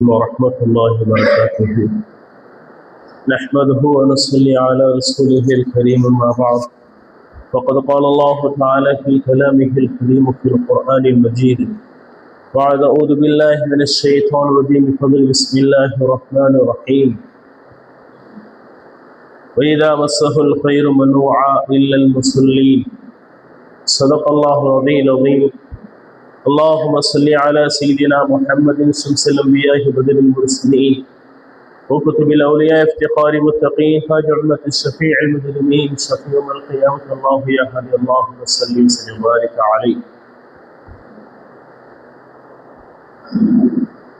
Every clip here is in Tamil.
ورحمة الله وبركاته. نحمده ونصلي على رسوله الكريم ما بعد. فقد قال الله تعالى في كلامه الكريم في القرآن المجيد. بعد أعوذ بالله من الشيطان الرجيم. بفضل بسم الله الرحمن الرحيم. وإذا مسه الخير منوعا إلا المصلين صدق الله العظيم العظيم. اللهم صل على سيدنا محمد شمس الانبياء بدر المرسلين وكتب الاولياء افتقار متقين تاج عمة الشفيع المجرمين شفيع يوم القيامة الله يا هدي اللهم صل وسلم وبارك عليه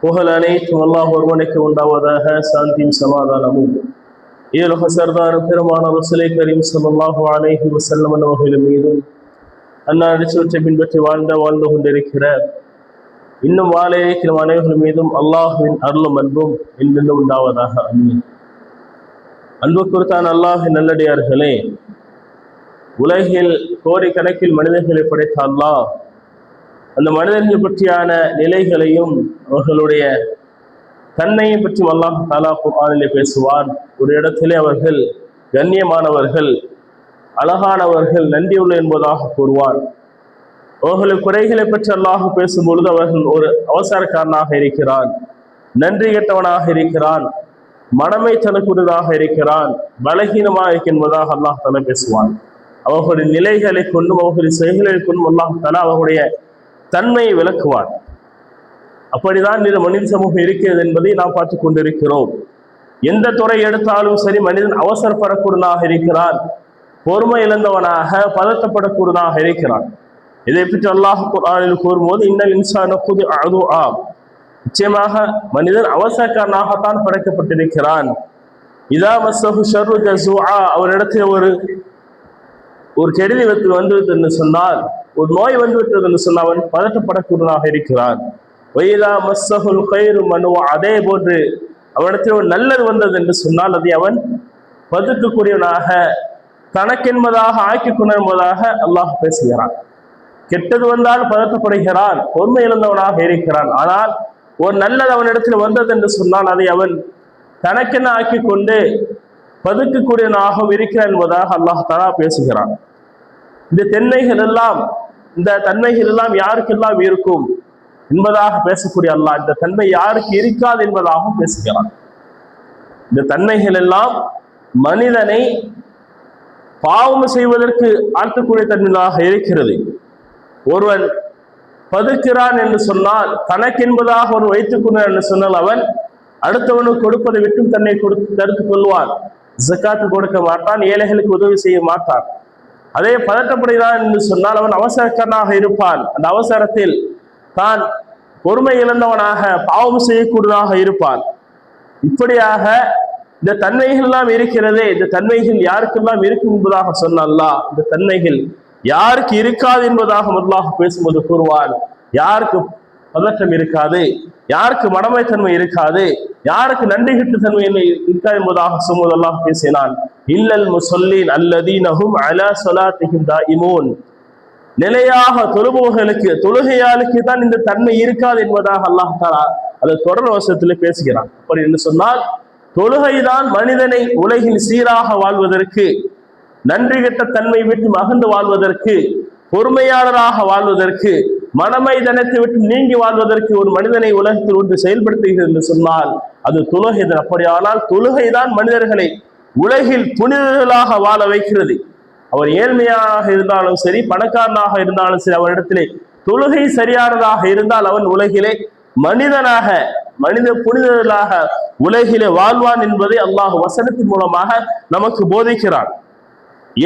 புகழ் அனைத்தும் அல்லாஹ் ஒருவனுக்கு உண்டாவதாக சாந்தியும் சமாதானமும் ஏழுக சர்தாரும் பெருமான ரசூலை கரீம் ஸல்லல்லாஹு அலைஹி வஸல்லம் அவர்கள் மீதும் அண்ணா சுற்றை பின்பற்றி வாழ்ந்த வாழ்ந்து கொண்டிருக்கிற இன்னும் வாழ இருக்கிற அனைவர்கள் மீதும் அல்லாஹுவின் அருளும் அன்பும் என்றென்றும் உண்டாவதாக. அமீன் அன்பு அல்லாஹ் அல்லாஹின் நல்லடியார்களே உலகில் கோடிக்கணக்கில் மனிதர்களை படைத்த அல்லாஹ் அந்த மனிதர்கள் பற்றியான நிலைகளையும் அவர்களுடைய தன்மையை பற்றி அல்லாஹ் தாலா குர்ஆனிலே பேசுவான். ஒரு இடத்திலே அவர்கள் கண்ணியமானவர்கள் அழகானவர்கள் நன்றியுள்ள என்பதாக கூறுவார். அவர்களின் குறைகளை பற்றி அல்லாஹ் பேசும் பொழுது அவர்கள் ஒரு அவசரக்காரனாக இருக்கிறான். நன்றி கெட்டவனாக இருக்கிறான். மனமை தனக்குரியதாக இருக்கிறான். பலகீனமாக இருக்கின்றதாக அல்லாஹ் தலை பேசுவான். அவர்களுடைய நிலைகளை கொண்டும் அவர்களுடைய செயல்களை கொண்டும் அல்லாஹ் தலா அவர்களுடைய தன்மையை விளக்குவான். அப்படிதான் இது மனித சமூகம் இருக்கிறது என்பதை நாம் பார்த்து கொண்டிருக்கிறோம். எந்த துறை எடுத்தாலும் சரி மனிதன் அவசரப்படக்கூடியதாக இருக்கிறான். பொறுமை இழந்தவனாக பதட்டப்படக்கூடியதாக இருக்கிறான். இதை பற்றி அல்லாஹ் குரானில் கூறும்போது இன்னல் இன்சான புது அது ஆம். நிச்சயமாக மனிதன் அவசரக்காரனாகத்தான் படைக்கப்பட்டிருக்கிறான். இதா மசஹு ஷர்ரு ஜசுஆ அவரிடத்தில் ஒரு ஒரு கெடுதி வந்து வந்துவிட்டது என்று சொன்னால் ஒரு நோய் வந்துவிட்டது என்று சொன்னால் அவன் பதட்டப்படக்கூடியதாக இருக்கிறான். வயதா மஸ்ஸஹுல் கயிறு மனுவா அதே போன்று அவனிடத்தில் ஒரு நல்லது வந்தது என்று சொன்னால் அதை அவன் பதுக்கக்கூடியவனாக தனக்கென்பதாக ஆக்கிக் கொண்டிருப்பதாக அல்லாஹ் பேசுகிறான். கெட்டது வந்தால் பதட்டப்படுகிறான் பொறுமை இழந்தவனாக இருக்கிறான். ஆனால் ஒரு நல்லது அவனிடத்தில் வந்தது என்று சொன்னால் அதை அவன் தனக்கென ஆக்கி கொண்டு பதுக்கக்கூடியவனாகவும் இருக்கிறான் என்பதாக அல்லாஹ் தலா பேசுகிறான். இந்த தென்மைகள் எல்லாம் இந்த தன்மைகள் எல்லாம் யாருக்கெல்லாம் இருக்கும் என்பதாக பேசக்கூடிய அல்லாஹ் இந்த தன்மை யாருக்கு இருக்காது என்பதாகவும் பேசுகிறான். இந்த தன்மைகள் எல்லாம் மனிதனை பாவம் செய்வதற்கு ஆழ்த்தக்கூடிய தன்மையாக இருக்கிறது. ஒருவன் பதுக்கிறான் என்று சொன்னால் தனக்கென்பதாக ஒரு வைத்துக் கொண்டான் என்று சொன்னால் அவன் அடுத்தவனுக்கு கொடுப்பதை விட்டும் தன்னை கொடுத்து தடுத்துக் கொள்வான். ஜக்காத்து கொடுக்க மாட்டான் ஏழைகளுக்கு உதவி செய்ய மாட்டான். அதே பதட்டப்படுகிறான் என்று சொன்னால் அவன் அவசரக்காரனாக இருப்பான். அந்த அவசரத்தில் தான் பொறுமை இழந்தவனாக பாவம் செய்யக்கூடியதாக இருப்பான். இப்படியாக இந்த தன்மைகள் எல்லாம் இருக்கிறதே இந்த தன்மைகள் யாருக்கெல்லாம் இருக்கும் என்பதாக சொன்னல்லா இந்த தன்மைகள் யாருக்கு இருக்காது என்பதாக முதலாக பேசும்போது கூறுவார் யாருக்கு பதற்றம் இருக்காது யாருக்கு மடமைத்தன்மை இருக்காது யாருக்கு நன்றி கிட்டு தன்மை இருக்காது என்பதாக சொல்வதெல்லாம் பேசினான். இல்லல் முசல்லீன் அல்லதீனஹும் அலா சொலாத்திஹிம் இமோன் நிலையாக தொழுபவர்களுக்கு தொழுகையாளுக்கு தான் இந்த தன்மை இருக்காது என்பதாக அல்லாஹ் தாலா அது தொடர் வசத்தில் பேசுகிறான். அப்படி என்று சொன்னால் தொழுகைதான் மனிதனை உலகில் சீராக வாழ்வதற்கு நன்றி கெட்ட தன்மை விட்டு மகந்து வாழ்வதற்கு பொறுமையாளராக வாழ்வதற்கு மனமைதனத்தை விட்டு நீங்கி வாழ்வதற்கு ஒரு மனிதனை உலகத்தில் ஒன்று செயல்படுத்துகிறது என்று சொன்னால் அது தொழுகைதான் அப்படியானால் தொழுகைதான் மனிதர்களை உலகில் புனிதர்களாக வாழ வைக்கிறது. அவர் ஏழ்மையாக இருந்தாலும் சரி பணக்காரனாக இருந்தாலும் சரி அவரிடத்திலே தொழுகை சரியானதாக இருந்தால் அவன் உலகிலே மனிதனாக மனித புனிதர்களாக உலகிலே வாழ்வான் என்பதை அல்லாஹ் வசனத்தின் மூலமாக நமக்கு போதிக்கிறான்.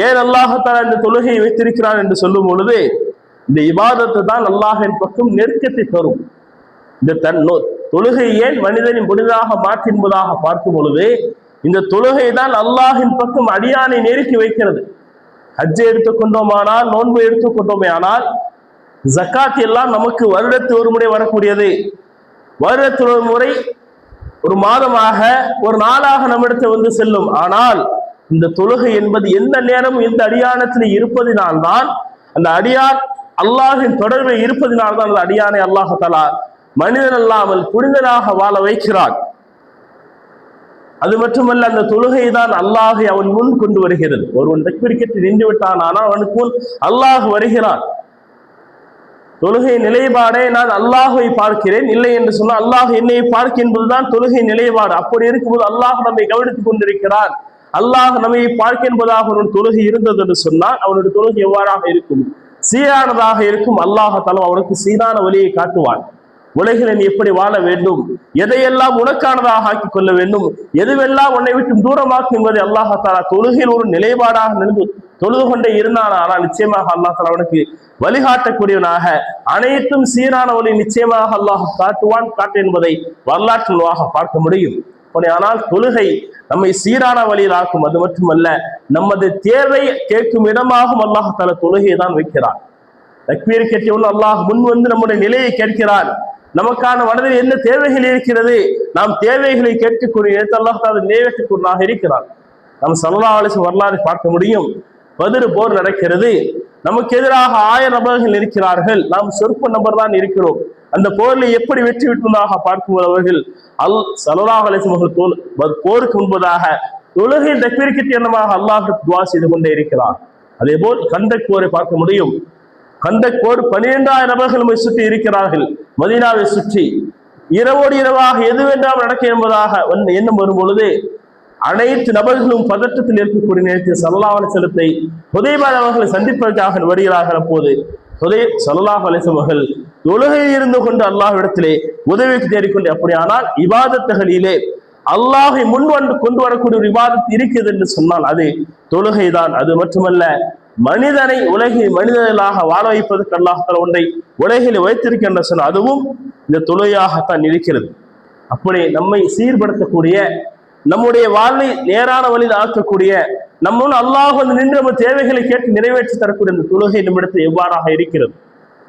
ஏன் அல்லாஹத்தால இந்த தொழுகையை வைத்திருக்கிறான் என்று சொல்லும் பொழுது இந்த இபாதத்தை தான் அல்லாஹின் பக்கம் நெருக்கத்தை தரும். இந்த தன் தொழுகை ஏன் மனிதனின் புனிதாக மாற்றின்பதாக பார்க்கும் பொழுது இந்த தொழுகை தான் அல்லாஹின் பக்கம் அடியானை நெருக்கி வைக்கிறது. ஹஜ்ஜை எடுத்துக்கொண்டோமானால் நோன்பு எடுத்துக்கொண்டோமே ஆனால் ஜக்காத் எல்லாம் நமக்கு வருடத்து ஒரு முறை வரக்கூடியது. வருடத்தில் ஒரு முறை ஒரு மாதமாக ஒரு நாளாக நம்மிடத்தை வந்து செல்லும். ஆனால் இந்த தொழுகை என்பது எந்த நேரமும் இந்த அடியானத்தில் இருப்பதினால்தான் அந்த அடியான் அல்லாஹின் தொடர்பில் இருப்பதினால்தான் அந்த அடியானை அல்லாஹ தலா மனிதன் அல்லாமல் புனிதனாக வாழ வைக்கிறான். அது மட்டுமல்ல அந்த தொழுகை தான் அல்லாஹை அவன் முன் கொண்டு வருகிறது. ஒருவன் தக்பீர் நின்று விட்டான் ஆனால் அவனுக்கு முன் அல்லாஹ் வருகிறான். தொழுகை நிலைப்பாடே நான் அல்லாஹை பார்க்கிறேன். இல்லை என்று சொன்னால் அல்லாஹ் என்னை பார்க்க என்பதுதான் தொழுகை நிலைப்பாடு. அப்படி இருக்கும்போது அல்லாஹ் நம்மை கவனித்துக் கொண்டிருக்கிறான். அல்லாஹ் நம்மை பார்க்க என்பதாக ஒரு தொழுகை இருந்தது என்று சொன்னால் அவனுடைய தொழுகை எவ்வாறாக இருக்கும்? சீரானதாக இருக்கும். அல்லாஹாலும் அவனுக்கு சீரான வழியை காட்டுவான். உலகில் நீ எப்படி வாழ வேண்டும்? எதையெல்லாம் உனக்கானதாக ஆக்கி கொள்ள வேண்டும்? எதுவெல்லாம் உன்னை விட்டு தூரமாக்கும் என்பதை அல்லாஹாலா தொழுகையில் ஒரு நிலைப்பாடாக நின்று தொழுது கொண்டே இருந்தான்? ஆனால் நிச்சயமாக அல்லாஹ் அவனுக்கு வழிகாட்டக்கூடியவனாக. அனைத்தும் சீரான வழி நிச்சயமாக அல்லாஹ் காட்டுவான் காட்டு என்பதை வரலாற்று நூலாக பார்க்க முடியும். ஆனால் தொழுகை நம்மை சீரான வழியில் ஆக்கும். அது மட்டுமல்ல நமது தேவை கேட்கும் இடமாகவும் அல்லாஹால தொழுகையை தான் வைக்கிறான். தக்பீர் கேட்டவன் அல்லாஹ் முன் வந்து நம்முடைய நிலையை கேட்கிறான். நமக்கான மனதில் என்ன தேவைகள் இருக்கிறது? நாம் தேவைகளை கேட்கக்கூடிய அல்லாஹ் தாலா நிறைவேற்றக்கூடியதாக இருக்கிறான். நம் சல்லா அலிசு வரலாறு பார்க்க முடியும். பதிரு போர் நடக்கிறது. நமக்கு எதிராக ஆயிரம் நபர்கள் இருக்கிறார்கள். நாம் சொற்ப நபர் தான் இருக்கிறோம். அந்த போரில் எப்படி வெற்றி விட்டதாக பார்க்கும்போது அவர்கள் அல் சல்லாஹ் அலிசு தோல் போருக்கு முன்பதாக தொழுகை தக்பீர்கிட்ட எண்ணமாக அல்லாஹ் துவா செய்து கொண்டே இருக்கிறார். அதே போல் கந்தக் போரை பார்க்க முடியும். கந்தக் போர் பனிரெண்டாயிரம் நபர்கள் நம்மை சுற்றி இருக்கிறார்கள். மதீனாவை சுற்றி. இரவோடு இரவாக எது வேண்டாம் நடக்க என்பதாக எண்ணம் வரும் பொழுது அனைத்து நபர்களும் பதற்றத்தில் இருக்கக்கூடிய நேரத்தில் சல்லாஹ் அலிசலத்தை ஹுதைபாத் அவர்களை சந்திப்பதற்காக வருகிறார்கள். அப்போது ஹுதை சல்லாஹ் அலிசம் அவர்கள் தொழுகையில் இருந்து கொண்டு அல்லாஹ்விடத்திலே உதவிக்கு தேடிக்கொண்டு அப்படியானால் இபாதத்துகளிலே அல்லாஹை முன் வந்து கொண்டு வரக்கூடிய ஒரு விவாதத்து இருக்குது என்று சொன்னால் அது தொழுகை தான் அது மட்டுமல்ல மனிதனை உலகில் மனிதர்களாக வாழ வைப்பதற்கு அல்லாஹால ஒன்றை உலகில் வைத்திருக்கின்ற சொன்ன அதுவும் இந்த தொழுகையாகத்தான் இருக்கிறது. அப்படி நம்மை சீர்படுத்தக்கூடிய நம்முடைய வாழ்வை நேரான வழியில் ஆக்கக்கூடிய நம்ம அல்லாஹ் வந்து நின்று நம்ம தேவைகளை கேட்டு நிறைவேற்றி தரக்கூடிய இந்த தொழுகை நம்மிடத்தில் எவ்வாறாக இருக்கிறது?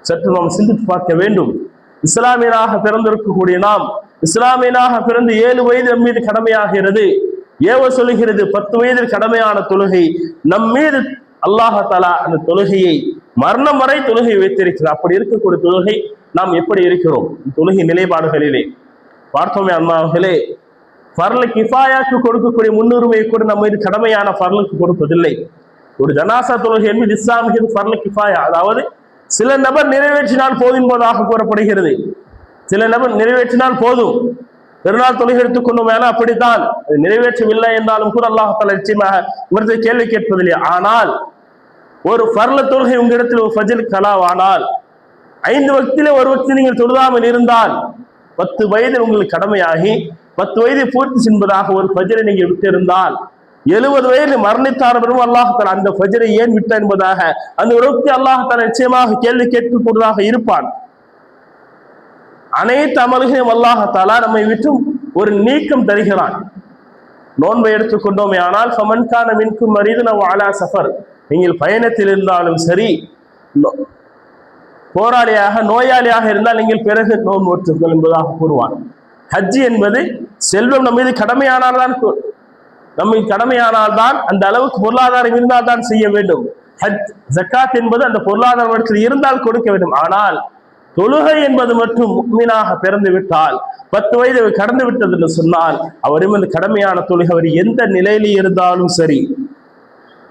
சற்று நாம் சிந்தித்து பார்க்க வேண்டும். இஸ்லாமியனாக பிறந்திருக்கக்கூடிய நாம் இஸ்லாமியனாக பிறந்து ஏழு வயது நம் மீது கடமையாகிறது. ஏவ சொல்லுகிறது பத்து வயதில் கடமையான தொழுகை நம் மீது அல்லாஹாலா அந்த தொழுகையை மரணம் வரை தொழுகை வைத்திருக்கிறார். அப்படி இருக்கக்கூடிய தொழுகை நாம் எப்படி இருக்கிறோம்? தொழுகை நிலைப்பாடுகளிலே. பார்த்தோமே அண்ணாவர்களே ஃபர்ல கிஃபாயாக்கு கொடுக்கக்கூடிய முன்னுரிமையை கூட நம்ம இது கடமையான ஃபர்லுக்கு கொடுப்பதில்லை. ஒரு ஜனாசா தொழுகை என்பது இஸ்லாமிய ஃபர்ல கிஃபாயா. அதாவது சில நபர் நிறைவேற்றினால் போதும் போதாக கூறப்படுகிறது. சில நபர் நிறைவேற்றினால் போதும். பெருநாள் தொழுகை எடுத்துக்கொண்டு மேலே அப்படித்தான். அது நிறைவேற்றவில்லை என்றாலும் கூட அல்லாஹால நிச்சயமாக இவரது கேள்வி கேட்பதில்லை. ஆனால் ஒரு ஃபர்ல தொழுகை உங்களிடத்தில் ஒரு ஃபஜில் கலாவானால் ஐந்து வக்திலே ஒரு வக்தி நீங்கள் தொழுதாமல் இருந்தால் பத்து வயதில் உங்களுக்கு கடமையாகி பத்து வயதை பூர்த்தி செய்வதாக ஒரு ஃபஜரை நீங்கள் விட்டிருந்தால் எழுபது வயதில் மரணித்தார பெரும் அல்லாஹால அந்த ஃபஜரை ஏன் விட்ட என்பதாக அந்த உறவுக்கு அல்லாஹால நிச்சயமாக கேள்வி கேட்கக்கூடியதாக இருப்பான். அனைத்து அமல்களையும் அல்லாஹாலா நம்மை விட்டும் ஒரு நீக்கம் தருகிறான். நோன்பை எடுத்துக்கொண்டோமே ஆனால் ஃபமன்கான மின்கும் மரிது நவ் ஆலா சஃபர் நீங்கள் பயணத்தில் இருந்தாலும் சரி நோ- போராளியாக நோயாளியாக இருந்தால் நீங்கள் பிறகு நோன்பு நோற்றுங்கள் என்பதாக கூறுவான். ஹஜ் என்பது செல்வம் நம்ம மீது கடமையானால்தான் நம்மை கடமையானால் தான் அந்த அளவுக்கு பொருளாதாரம் இருந்தால் தான் செய்ய வேண்டும். ஹஜ் ஜக்காத் என்பது அந்த பொருளாதாரம் இடத்தில் இருந்தால் கொடுக்க வேண்டும். ஆனால் தொழுகை என்பது மட்டும் முக்மீனாக பிறந்து விட்டால் பத்து வயது கடந்து விட்டது என்று சொன்னால் அவரும் அந்த கடமையான தொழுகை அவர் எந்த நிலையில் இருந்தாலும் சரி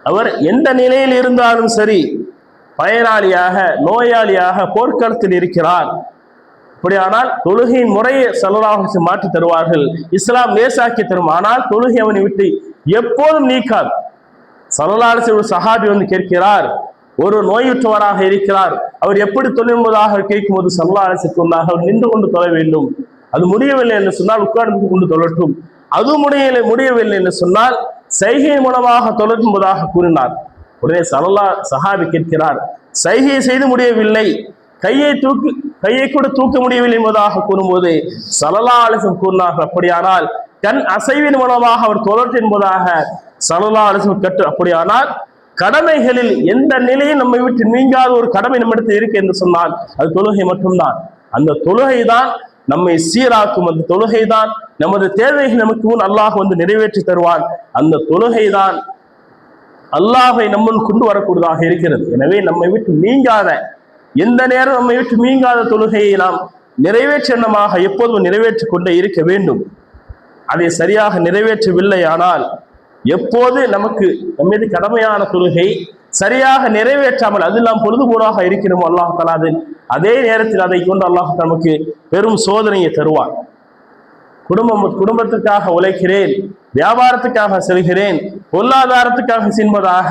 அவர் எந்த நிலையில் இருந்தாலும் சரி பயனாளியாக நோயாளியாக போர்க்களத்தில் இருக்கிறார். அப்படியானால் தொழுகையின் முறையை சல்லல்லாஹு மாற்றி தருவார்கள். இஸ்லாம் லேசாக்கி தரும். ஆனால் தொழுகை அவனை விட்டு எப்போதும் நீக்காது. சல்லல்லாஹு ஒரு சஹாபி வந்து கேட்கிறார். ஒரு நோயுற்றவராக இருக்கிறார். அவர் எப்படி தொழும்போதாக கேட்கும்போது சல்லல்லாஹு சொன்னார் அவர் நின்று கொண்டு தொழ வேண்டும். அது முடியவில்லை என்று சொன்னால் உட்கார்ந்து கொண்டு தொழட்டும். அது முடியலை முடியவில்லை என்று சொன்னால் சைகை மூலமாக தொழட்டும்பதாக கூறினார். உடனே சல்லல்லா சஹாபி கேட்கிறார். சைகை செய்து முடியவில்லை. கையை தூக்கி கையை கூட தூக்க முடியவில்லை என்பதாக கூறும்போது சலலா அலிசம் கூறினார்கள். அப்படியானால் கண் அசைவின் மூலமாக அவர் தொடர்ச்சி என்பதாக சலலா அலிசம் கற்று அப்படியானால் கடமைகளில் எந்த நிலையும் நம்மை விட்டு நீங்காத ஒரு கடமை நம்மிடத்தில் இருக்கு என்று சொன்னால் அது தொழுகை மட்டும்தான். அந்த தொழுகை தான் நம்மை சீராக்கும் அந்த தொழுகை தான் நமது தேவைகள் நமக்கு முன் அல்லாஹ் வந்து நிறைவேற்றி தருவான். அந்த தொழுகை தான் அல்லாஹை நம்முன் கொண்டு வரக்கூடியதாக இருக்கிறது. எனவே நம்மை விட்டு நீங்காத எந்த நேரம் நம்மை விட்டு நீங்காத தொழுகையை நாம் நிறைவேற்றமாக எப்போதும் நிறைவேற்றிக் கொண்டே இருக்க வேண்டும். அதை சரியாக நிறைவேற்றவில்லை ஆனால் எப்போது நமக்கு நம்மீது கடமையான தொழுகை சரியாக நிறைவேற்றாமல் அதெல்லாம் நாம் இருக்கிறோமோ அல்லாஹ் அது அதே நேரத்தில் அதை கொண்டு அல்லாஹ் நமக்கு பெரும் சோதனையை தருவான். குடும்பம் குடும்பத்துக்காக உழைக்கிறேன் வியாபாரத்துக்காக செல்கிறேன் பொருளாதாரத்துக்காக சென்பதாக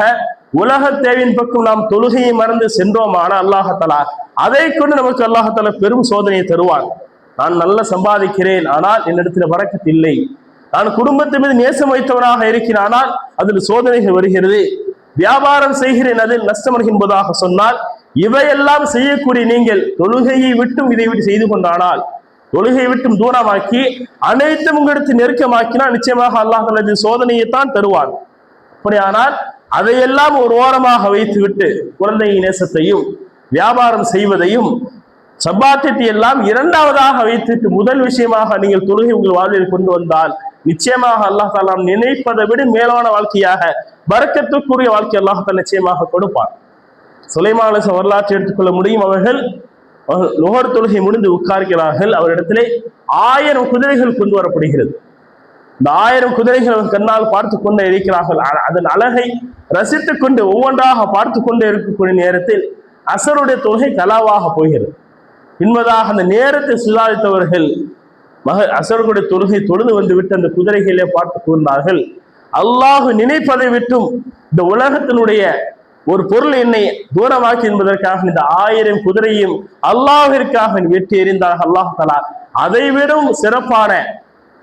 உலக தேவையின் பக்கம் நாம் தொழுகையை மறந்து சென்றோமான அல்லாஹத்தலா அதை கொண்டு நமக்கு அல்லாஹத்தல பெரும் சோதனையை தருவான். நான் நல்லா சம்பாதிக்கிறேன் ஆனால் என்னிடத்தில் வரக்கத்து இல்லை. நான் குடும்பத்தின் மீது நேசம் வைத்தவனாக இருக்கிறேன் ஆனால் அதில் சோதனைகள் வருகிறது. வியாபாரம் செய்கிறேன் அதில் நஷ்டம் வருகின்றதாக சொன்னால் இவையெல்லாம் செய்யக்கூடிய நீங்கள் தொழுகையை விட்டும் இதை விட்டு செய்து கொண்டானால் தொழுகையை விட்டும் தூரமாக்கி அனைத்தும் உங்களுக்கு நெருக்கமாக்கினால் நிச்சயமாக அல்லாஹ் தனது சோதனையைத்தான் தருவான். அப்படியானால் அதையெல்லாம் ஒரு ஓரமாக வைத்துவிட்டு குழந்தை நேசத்தையும் வியாபாரம் செய்வதையும் சப்பாத்தியத்தை எல்லாம் இரண்டாவதாக வைத்துட்டு முதல் விஷயமாக நீங்கள் தொழுகை உங்கள் வாழ்வில் கொண்டு வந்தால் நிச்சயமாக அல்லாஹ் தாலா நினைப்பதை விட மேலான வாழ்க்கையாக வரக்கத்துக்குரிய வாழ்க்கை அல்லாஹால நிச்சயமாக கொடுப்பார் சுலைமான வரலாற்றை எடுத்துக்கொள்ள முடியும். அவர்கள் நுகர் தொழுகை முடிந்து உட்கார்கிறார்கள். அவரிடத்திலே ஆயிரம் குதிரைகள் கொண்டு வரப்படுகிறது. இந்த ஆயிரம் குதிரைகள் கண்ணால் பார்த்து கொண்டே இருக்கிறார்கள். அதன் அழகை ரசித்துக் கொண்டு ஒவ்வொன்றாக பார்த்து கொண்டே இருக்கக்கூடிய நேரத்தில் அசருடைய தொகை கலாவாக போகிறது. என்பதாக அந்த நேரத்தை சுதாரித்தவர்கள் மக அசருடைய தொழுகை தொழுது வந்து விட்டு அந்த குதிரைகளை பார்த்து கூர்ந்தார்கள் அல்லாஹ் நினைப்பதை விட்டும் இந்த உலகத்தினுடைய ஒரு பொருள் என்னை தூரமாக்கி என்பதற்காக இந்த ஆயிரம் குதிரையும் அல்லாஹிற்காக வெட்டி எறிந்தார்கள். அல்லாஹ் தலா அதை விடும் சிறப்பான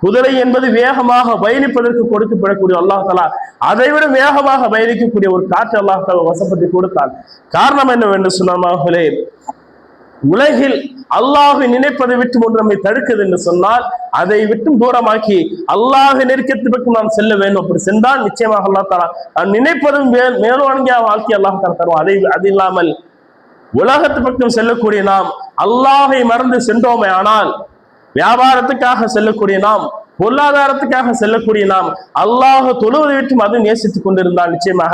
குதிரை என்பது வேகமாக பயணிப்பதற்கு கொடுக்கப்படக்கூடிய அல்லாஹ் தலா அதை விட வேகமாக பயணிக்கக்கூடிய ஒரு காற்று அல்லாஹ் தலா கொடுத்தான். காரணம் என்னவென்று சொன்னமாகலே உலகில் அல்லாஹை நினைப்பதை விட்டு ஒன்று நம்மை தடுக்குது என்று சொன்னால் அதை விட்டும் தூரமாக்கி அல்லாஹ் நெருக்கத்து பக்கம் நாம் செல்ல வேண்டும். அப்படி சென்றால் நிச்சயமாக அல்லாஹ் தலா நான் நினைப்பதும் மேல் மேலோங்கிய வாழ்க்கை அல்லாஹ் தலா தருவோம் அதை அது இல்லாமல் உலகத்து பக்கம் செல்லக்கூடிய நாம் அல்லாஹை மறந்து சென்றோமே ஆனால் வியாபாரத்துக்காக செல்லக்கூடிய நாம் பொருளாதாரத்துக்காக செல்லக்கூடிய நாம் அல்லாஹ் தொழுவதை விட்டும் அது நேசித்துக் கொண்டிருந்தால் நிச்சயமாக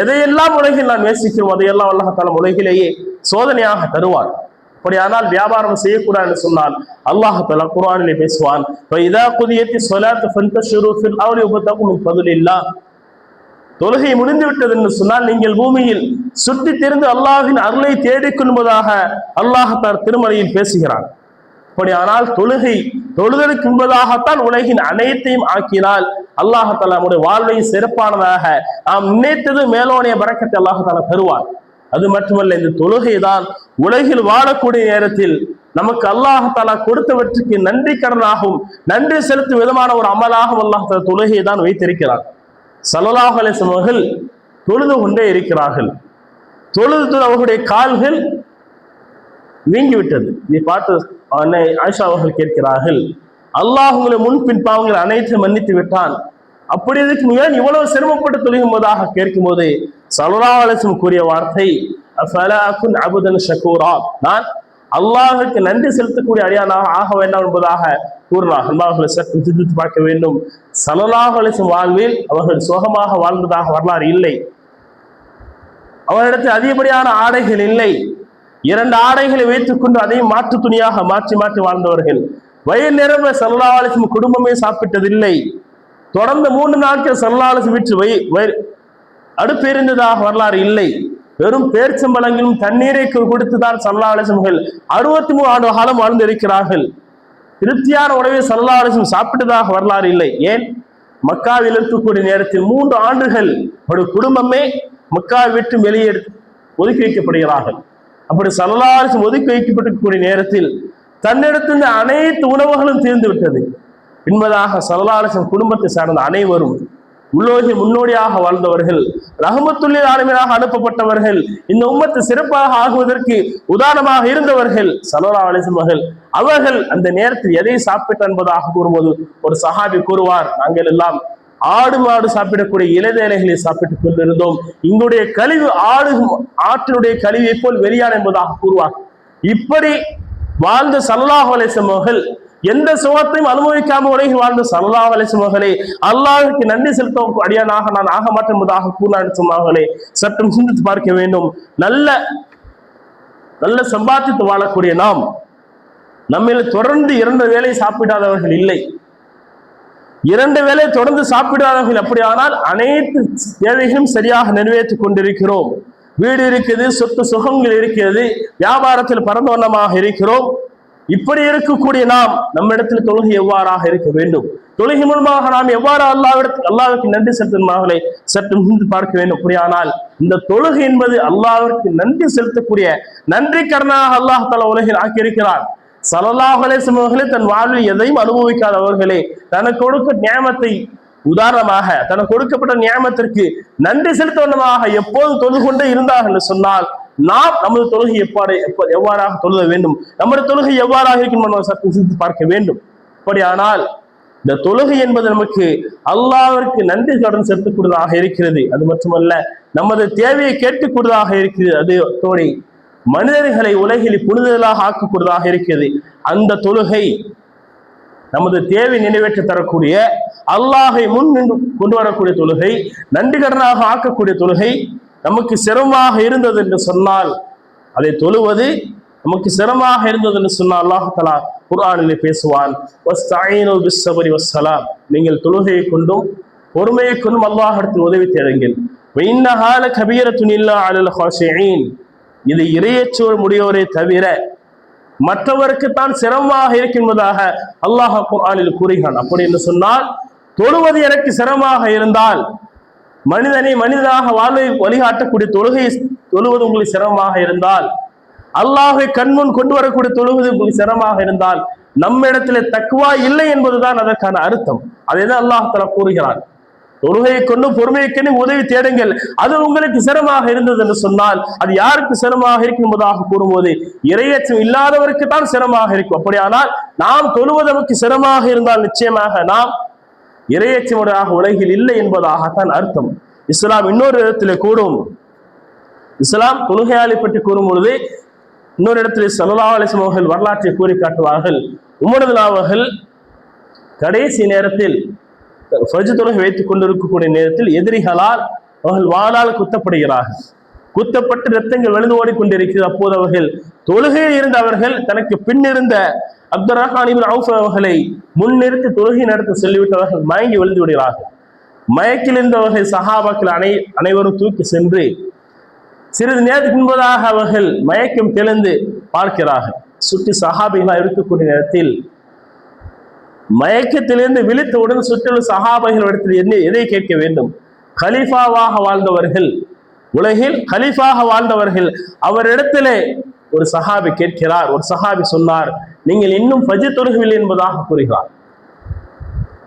எதையெல்லாம் உலகில் நாம் நேசிக்கிறோம் அதையெல்லாம் அல்லாஹாலம் உலகிலேயே சோதனையாக தருவார் அப்படியானால் வியாபாரம் செய்யக்கூடாது என்று சொன்னால் அல்லாஹ் தலா குர்ஆனிலே பேசுவான் இதா குதியத்தி சொலாத்து ஃபந்தஷிரு ஃபில் அர்லி தொழுகை முடிந்து விட்டது என்று சொன்னால் நீங்கள் பூமியில் சுற்றி திரிந்து அல்லாஹின் அருளை தேடிக் கொள்வதாக அல்லாஹ் தார் திருமலையில் பேசுகிறான். அப்படியானால் தொழுகை தொழுதலுக்கு என்பதாகத்தான் உலகின் அனைத்தையும் ஆக்கினால் அல்லாஹ் நம்முடைய வாழ்வை சிறப்பானதாக நாம் நினைத்தது மேலோனைய பறக்கத்தை அல்லாஹால தலா தருவார் அது மட்டுமல்ல இந்த தொழுகை தான் உலகில் வாழக்கூடிய நேரத்தில் நமக்கு அல்லாஹ் தலா கொடுத்தவற்றுக்கு நன்றி கடனாகவும் நன்றி செலுத்தும் விதமான ஒரு அமலாகவும் அல்லாஹ் தொழுகையை தான் வைத்திருக்கிறார் சல்லல்லாஹு அலைஹி அவர்கள் தொழுது கொண்டே இருக்கிறார்கள். தொழுது அவர்களுடைய கால்கள் நீங்கிவிட்டது நீ பார்த்து அன்னை ஆயிஷா அவர்கள் கேட்கிறார்கள் அல்லாஹ் உங்களை முன்பின் பாவங்கள் அனைத்தையும் மன்னித்து விட்டான். அப்படி எதுக்கு ஏன் இவ்வளவு சிரமப்பட்டு தொழுகும் போதாக கேட்கும் போது சல்லல்லாஹு அலைஹி கூறிய வார்த்தை அஃபலா அபுதன் ஷகூரா? நான் அல்லாஹுக்கு நன்றி செலுத்தக்கூடிய அடியானாக ஆக வேண்டாம் என்பதாக கூறினார். அன்பாவர்களை சற்று சிந்தித்து பார்க்க வேண்டும். சலலாக அலைஹி வாழ்வில் அவர்கள் சோகமாக வாழ்ந்ததாக வரலாறு இல்லை. அவரிடத்தில் அதிகப்படியான ஆடைகள் இல்லை. இரண்டு ஆடைகளை வைத்துக் கொண்டு அதையும் மாற்று துணியாக மாற்றி மாற்றி வாழ்ந்தவர்கள். வயல் நிரம்ப சல்லாலிசம் குடும்பமே சாப்பிட்டதில்லை. தொடர்ந்து மூன்று நாட்கள் சல்லாலிசம் வீட்டு வை வை- அடுப்பு வரலாறு இல்லை. வெறும் பேர்ச்சம்பழங்களும் தண்ணீரை கொடுத்துதான் சல்லாலிசம்கள் அறுபத்தி மூணு ஆண்டு காலம் வாழ்ந்திருக்கிறார்கள் திருப்தியான உணவை சல்லாலிசம் சாப்பிட்டதாக வரலாறு இல்லை. ஏன்? மக்காவில் இருக்கக்கூடிய நேரத்தில் மூன்று ஆண்டுகள் ஒரு குடும்பமே மக்காவை விட்டு வெளியே ஒதுக்கி வைக்கப்படுகிறார்கள். அப்படி சல்லாலிசம் ஒதுக்கி வைக்கப்பட்டிருக்கக்கூடிய நேரத்தில் தன்னிடத்திலிருந்து அனைத்து உணவுகளும் தீர்ந்து விட்டது. என்பதாக சல்லாலிசம் குடும்பத்தை சார்ந்த அனைவரும் உள்ளோகி முன்னோடியாக வாழ்ந்தவர்கள் ரஹமத்துல்லில் ஆளுமையாக அனுப்பப்பட்டவர்கள் இந்த உம்மத்து சிறப்பாக ஆகுவதற்கு உதாரணமாக இருந்தவர்கள் சலோலா அலிசமர்கள் அவர்கள். அந்த நேரத்தில் எதை சாப்பிட்டு என்பதாக கூறும்போது ஒரு சஹாபி கூறுவார் நாங்கள் எல்லாம் ஆடு மாடு சாப்பிடக்கூடிய இலைதேலைகளை சாப்பிட்டுக் கொண்டிருந்தோம். இங்குடைய கழிவு ஆடு ஆற்றினுடைய கழிவை போல் வெளியான என்பதாக கூறுவார். இப்படி வாழ்ந்த சல்லாஹ் அலிசம் அவர்கள் எந்த சுகத்தையும் அனுபவிக்காம உலகில் வாழ்ந்த சல்லா அலிசுமகளே அல்லாஹுக்கு நன்றி செலுத்தும் அடியானாக நான் ஆக மாட்டேன் என்பதாக கூறினார் சொன்னார்களே சற்றும் சிந்தித்து பார்க்க வேண்டும். நல்ல நல்ல சம்பாதித்து வாழக்கூடிய நாம் நம்மில் தொடர்ந்து இரண்டு வேளை சாப்பிடாதவர்கள் இல்லை. இரண்டு வேளை தொடர்ந்து சாப்பிடுவார்கள் அப்படியானால் அனைத்து தேவைகளும் சரியாக நிறைவேற்றி கொண்டிருக்கிறோம். வீடு இருக்குது சொத்து சுகங்கள் இருக்கிறது வியாபாரத்தில் பரந்தவண்ணமாக இருக்கிறோம். இப்படி இருக்கக்கூடிய நாம் நம்மிடத்தில் தொழுகை எவ்வாறாக இருக்க வேண்டும்? தொழுகை மூலமாக நாம் எவ்வாறு அல்லாவிடத்தில் அல்லாவிற்கு நன்றி செலுத்தும் மகளை சற்று முன்பு பார்க்க வேண்டும். அப்படியானால் இந்த தொழுகை என்பது அல்லாவிற்கு நன்றி செலுத்தக்கூடிய நன்றி கரணாக அல்லாஹ் தலா உலகில் ஆக்கியிருக்கிறார் சலல்லாஹ் அலிஸ்லம் தன் வாழ்வில் எதையும் அனுபவிக்காதவர்களே தனக்கு கொடுக்க நியாமத்தை உதாரணமாக தனக்கு கொடுக்கப்பட்ட நியாமத்திற்கு நன்றி செலுத்தவனமாக எப்போது தொழுது கொண்டே என்று சொன்னால் நாம் நமது தொழுகை எவ்வாறு எவ்வாறாக தொழுத வேண்டும்? நமது தொழுகை எவ்வாறாக இருக்கும் என்பதை சற்று சிந்தித்து பார்க்க வேண்டும். அப்படியானால் இந்த தொழுகை என்பது நமக்கு அல்லாவிற்கு நன்றி கடன் செலுத்தக்கூடியதாக இருக்கிறது. அது மட்டுமல்ல நமது தேவையை கேட்கக்கூடியதாக இருக்கிறது. அது தோழி மனிதர்களை உலகில் புனிதலாக ஆக்கக்கூடியதாக இருக்கிறது. அந்த தொழுகை நமது தேவை நிறைவேற்றி தரக்கூடிய அல்லாஹை முன் நின்று கொண்டு வரக்கூடிய தொழுகை நன்றிகடனாக ஆக்கக்கூடிய தொழுகை நமக்கு சிரமமாக இருந்தது என்று சொன்னால் அதை தொழுவது நமக்கு சிரமமாக இருந்தது என்று சொன்னால் அல்லாஹ் தலா குர்ஆனிலே பேசுவான் வசலாம் நீங்கள் தொழுகையை கொண்டும் பொறுமையை கொண்டும் அல்லாஹ் இடத்தில் உதவி தேடுங்கள். வைன்னஹால கபீர துணில்லா அலல் ஹாஷிஈன் இது இறையச்சோர் முடியோரை தவிர மற்றவருக்கு தான் சிரமமாக இருக்கின்றதாக அல்லாஹ் குரானில் கூறுகிறான். அப்படி என்று சொன்னால் தொழுவது எனக்கு சிரமமாக இருந்தால் மனிதனை மனிதனாக வாழ்வை வழிகாட்டக்கூடிய தொழுகை தொழுவது உங்களுக்கு சிரமமாக இருந்தால் அல்லாஹை கண்முன் கொண்டு வரக்கூடிய தொழுவது உங்களுக்கு சிரமமாக இருந்தால் நம்மிடத்திலே தக்குவா இல்லை என்பதுதான் அதற்கான அர்த்தம். அதை தான் அல்லாஹ் தலா கூறுகிறான். தொழுகையை கொண்டு பொறுமையை உதவி தேடுங்கள். அது உங்களுக்கு சிரமமாக இருந்தது என்று சொன்னால் அது யாருக்கு சிரமமாக இருக்கும் என்பதாக கூறும்போது இரையச்சம் இல்லாதவருக்கு தான் சிரமமாக இருக்கும். அப்படியானால் நாம் தொழுவது நமக்கு சிரமமாக இருந்தால் நிச்சயமாக நாம் இரையச்சமுடையாக உலகில் இல்லை என்பதாகத்தான் அர்த்தம். இஸ்லாம் இன்னொரு இடத்திலே கூறும். இஸ்லாம் தொழுகையாளி பற்றி கூறும் பொழுது இன்னொரு இடத்துல சல்லா அலிஸ்லாம் அவர்கள் வரலாற்றை கூறி காட்டுவார்கள் உமரது கடைசி நேரத்தில் ஃபஜ் தொழுகை வைத்துக் கொண்டிருக்கக்கூடிய நேரத்தில் எதிரிகளால் அவர்கள் வாளால் குத்தப்படுகிறார்கள். குத்தப்பட்டு ரத்தங்கள் வழிந்து ஓடிக்கொண்டிருக்கிறது. அப்போது அவர்கள் தொழுகையில் இருந்த அவர்கள் தனக்கு பின்னிருந்த அப்துல் ரஹான் அவுஃப் அவர்களை முன்னிறுத்து தொழுகை நடத்த சொல்லிவிட்டவர்கள் மயங்கி விழுந்து விடுகிறார்கள். மயக்கில் இருந்தவர்கள் சஹாபாக்கள் அனை அனைவரும் தூக்கி சென்று சிறிது நேரத்துக்கு முன்பதாக அவர்கள் மயக்கம் தெளிந்து பார்க்கிறார்கள். சுற்றி சஹாபிகளாக இருக்கக்கூடிய நேரத்தில் மயக்கத்திலிருந்து விழித்தவுடன் சுற்றிலும் சஹாபைகளிடத்தில் என்ன எதை கேட்க வேண்டும்? கலிஃபாவாக வாழ்ந்தவர்கள் உலகில் கலிஃபாக வாழ்ந்தவர்கள் அவரிடத்திலே ஒரு சஹாபி கேட்கிறார் ஒரு சஹாபி சொன்னார் நீங்கள் இன்னும் ஃபஜ் தொழுகவில்லை என்பதாக கூறுகிறார்.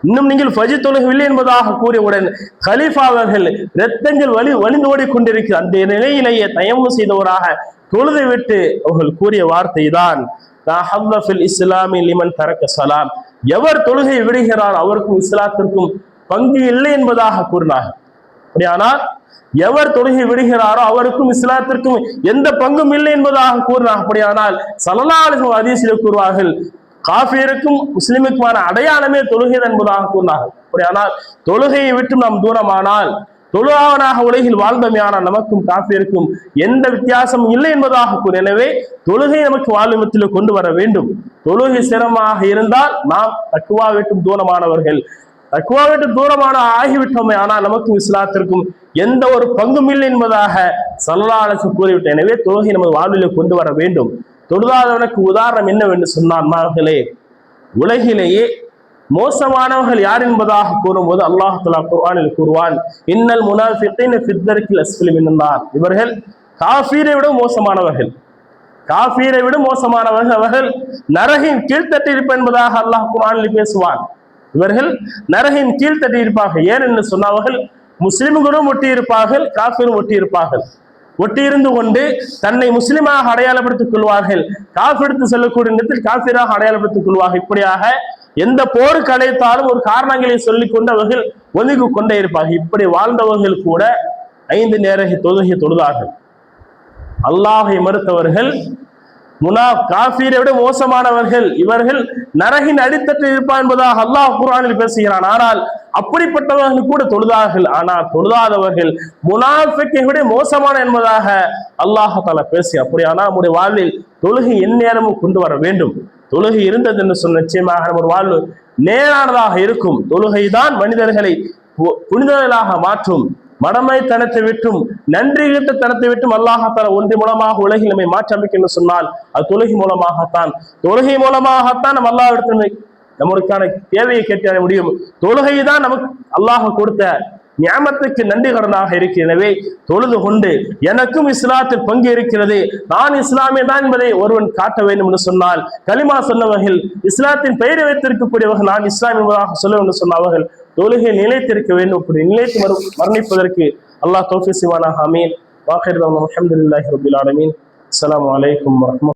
இன்னும் நீங்கள் ஃபஜ் தொழுகவில்லை என்பதாக கூறியவுடன் கலீஃபா அவர்கள் இரத்தங்கள் வலி வழிந்தோடி கொண்டிருக்கிற அந்த நிலையிலேயே தயமம் செய்தவராக தொழுது விட்டு அவர்கள் கூறிய வார்த்தை தான் இஸ்லாமி லிமன் தரக்க சலாம் எவர் தொழுகை விடுகிறார் அவருக்கும் இஸ்லாத்திற்கும் பங்கு இல்லை என்பதாக கூறினார் அப்படியானால் எவர் தொழுகை விடுகிறாரோ அவருக்கும் இஸ்லாத்திற்கும் எந்த பங்கும் இல்லை என்பதாக கூறினார் அப்படியானால் சலலாளிசம் அதிசயில் கூறுவார்கள் காஃபியருக்கும் முஸ்லிமுக்குமான அடையாளமே தொழுகை என்பதாக கூறினார்கள். அப்படியானால் தொழுகையை விட்டு நாம் தூரமானால் தொழுகாவனாக உலகில் வாழ்ந்தமையான நமக்கும் காஃபியருக்கும் எந்த வித்தியாசமும் இல்லை என்பதாக கூறு எனவே தொழுகை நமக்கு வாழ்விமத்தில் கொண்டு வர வேண்டும். தொழுகை சிரமமாக இருந்தால் நாம் தக்குவா வீட்டும் தூரமானவர்கள். தக்குவா விட்டு தூரமான ஆகிவிட்டோமே ஆனால் நமக்கும் இஸ்லாத்திற்கும் எந்த ஒரு பங்கும் இல்லை என்பதாக சல்லாளசு கூறிவிட்ட எனவே தொழுகை நமது வாழ்வில் கொண்டு வர வேண்டும். தொழுதாதவனுக்கு உதாரணம் என்னவென்று சொன்னான் மகளே உலகிலேயே மோசமானவர்கள் யார் என்பதாக கூறும்போது அல்லாஹ் தலா கூறுவான் இன்னல் முனாஃபிகீன ஃபித்தர்கில் அஸ்ஃபலி மினன்னார் இவர்கள் காஃபீரை விட மோசமானவர்கள். காஃபீரை விட மோசமானவர்கள் அவர்கள் நரகின் கீழ்த்தட்டி இருப்ப என்பதாக அல்லாஹ் குர்ஆனில் பேசுவான். இவர்கள் நரகின் கீழ்த்தட்டி இருப்பார்கள் ஏன் என்று சொன்னவர்கள் முஸ்லிம்களும் ஒட்டி இருப்பார்கள் காஃபிரும் ஒட்டி இருப்பார்கள் ஒட்டியிருந்து கொண்டு தன்னை முஸ்லிமாக அடையாளப்படுத்திக் கொள்வார்கள். காஃபிடுத்து செல்லக்கூடிய இடத்தில் காஃபிராக அடையாளப்படுத்திக் கொள்வார்கள். இப்படியாக எந்த போருக்கு அழைத்தாலும் ஒரு காரணங்களை சொல்லிக் கொண்டவர்கள் ஒதுங்கி கொண்டே இருப்பார்கள். இப்படி வாழ்ந்தவர்கள் கூட ஐந்து நேர தொழுகை தொழுதார்கள். அல்லாஹை மறுத்தவர்கள் முனா காஃபீரை விட மோசமானவர்கள் இவர்கள் நரகின் அடித்தட்டில் இருப்பார் என்பதாக அல்லாஹ் குரானில் பேசுகிறான். ஆனால் அப்படிப்பட்டவர்கள் கூட தொழுதார்கள். ஆனால் தொழுதாதவர்கள் முனாஃபிக்கை விட மோசமான என்பதாக அல்லாஹால பேசி அப்படியானா நம்முடைய வாழ்வில் தொழுகை எந்நேரமும் கொண்டு வர வேண்டும். தொழுகை இருந்தது என்று சொன்ன நிச்சயமாக நம்ம வாழ்வு நேரானதாக இருக்கும். தொழுகை தான் மனிதர்களை பு- புனிதர்களாக மாற்றும். மடமை தனத்தை விட்டும் நன்றி தனத்தை விட்டும் அல்லாஹால ஒன்று மூலமாக உலகில் நம்மை மாற்றி அமைக்கணும்னு சொன்னால் அது தொழுகை மூலமாகத்தான். தொழுகை மூலமாகத்தான் நம்ம அல்லாஹ் நம்மளுக்கான தேவையை கேட்டு முடியும். தொழுகை தான் நமக்கு அல்லாஹ் கொடுத்த ஞாபகத்துக்கு நன்றிகரனாக இருக்கிறவே தொழுது கொண்டு எனக்கும் இஸ்லாத்தில் பங்கு இருக்கிறது. நான் இஸ்லாமிய தான் என்பதை ஒருவன் காட்ட வேண்டும் என்று சொன்னால் கலிமா சொன்னவர்கள் இஸ்லாத்தின் பெயரை வைத்திருக்கக்கூடியவர்கள் நான் இஸ்லாம் என்பதாக சொல்ல வேண்டும் சொன்னவர்கள் தொழுகை நிலைத்திருக்க வேண்டும். அப்படி நிலைத்து மறு மரணிப்பதற்கு அல்லாஹ் தோஃபி சிவானாக அமீன் வாஹிர் அஹமதுல்லாஹி ரபுல் ஆலமீன். அஸ்ஸலாமு வலைக்கம் வரஹ்மத்துல்லாஹி